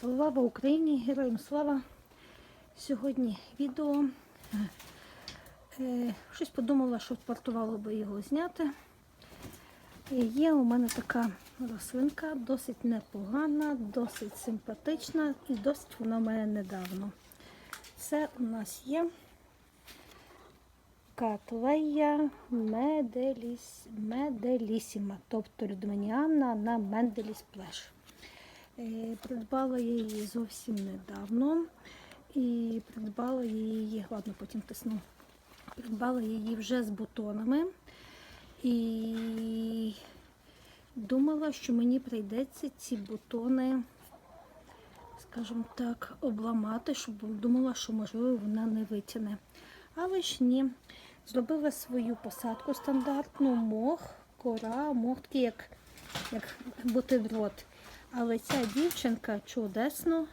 Слава Україні, героям слава! Сьогодні відео. Е, щось подумала, що вартувало би його зняти. Є у мене така рослинка, досить непогана, досить симпатична і досить вона в мене недавно. Це у нас є Катлея меделіс, меделісіма, тобто людманіанна на Менделіс Плеш. Е, Придбала я її зовсім недавно. І придбала я її, ладно, потім тисну. Придбала її вже з бутонами. І думала, що мені прийдеться ці бутони, скажімо так, обламати, щоб думала, що можливо вона не витягне. Але ж ні. Зробила свою посадку стандартну, мох, кора, мох такий, як, як бутерброд. Але ця дівчинка чудесно,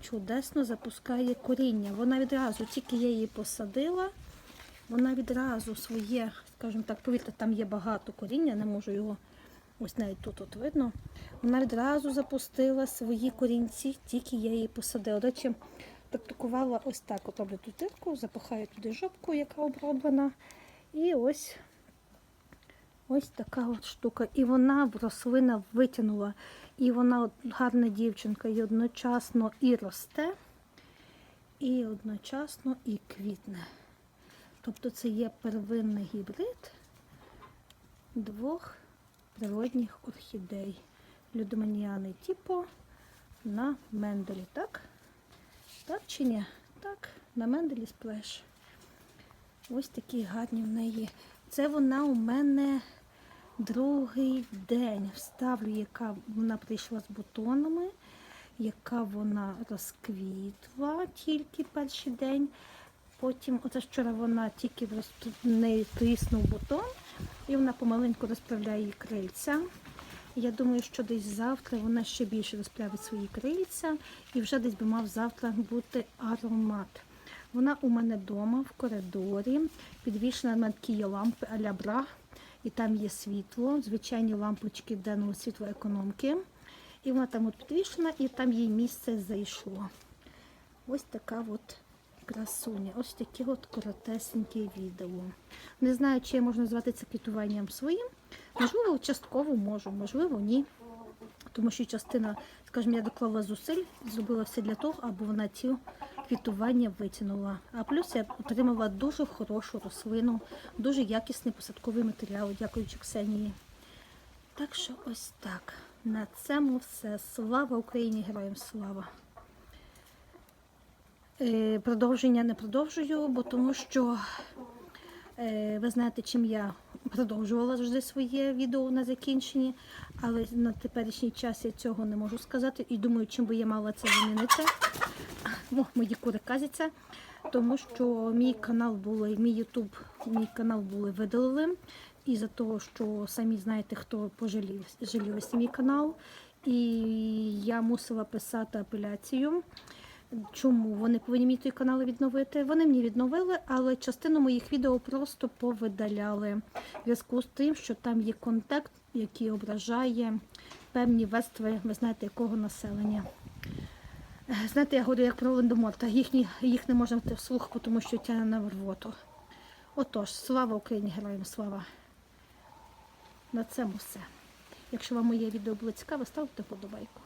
чудесно запускає коріння. Вона відразу, тільки я її посадила, вона відразу своє, скажімо так, повірте, там є багато коріння, не можу його, ось навіть тут от видно. Вона відразу запустила свої корінці, тільки я її посадила. До речі, практикувала ось так: от роблю тут дирку, запихаю туди жопку, яка оброблена. І ось ось така от штука. І вона рослина витягнула. І вона от гарна дівчинка, і одночасно і росте, і одночасно і квітне. Тобто це є первинний гібрид двох природних орхідей. Людоманіани типу на Менделі, так? Так чи ні? Так, на Менделі сплеш. Ось такі гарні в неї. Це вона у мене другий день. Вставлю, яка вона прийшла з бутонами, яка вона розквітла тільки перший день. Потім, оце вчора вона тільки в неї тріснув бутон, і вона помаленьку розправляє її крильця. Я думаю, що десь завтра вона ще більше розправить свої крильця, і вже десь би мав завтра бути аромат. Вона у мене вдома в коридорі, підвішена на такі лампи а-ля бра, і там є світло, звичайні лампочки денного світлоекономки. І вона там от підвішена, і там їй місце зайшло. Ось така от красуня. Ось таке от коротесеньке відео. Не знаю, чи я можу назвати це квітуванням своїм. Можливо, частково можу, можливо, ні. Тому що частина, скажімо, я доклала зусиль, зробила все для того, аби вона ці квітування витягнула. А плюс я отримала дуже хорошу рослину, дуже якісний посадковий матеріал, дякуючи Ксенії. Так що ось так. На цьому все. Слава Україні, героям слава! Е, Продовження не продовжую, бо тому що е, ви знаєте, чим я продовжувала завжди своє відео на закінченні, але на теперішній час я цього не можу сказати. І думаю, чим би я мала це замінити. О, мої кури казяться. Тому що мій канал були, мій Ютуб, мій канал були видалили. І за того, що самі знаєте, хто пожалів жалілися мій канал. І я мусила писати апеляцію. Чому вони повинні мені той канал відновити? Вони мені відновили, але частину моїх відео просто повидаляли. В зв'язку з тим, що там є контекст, який ображає певні верстви, ви знаєте, якого населення. Е, Знаєте, я говорю як про Лендоморта, їхні, їх не можна вслух, тому що тягне на рвоту. Отож, слава Україні, героям слава! На цьому все. Якщо вам моє відео було цікаве, ставте вподобайку.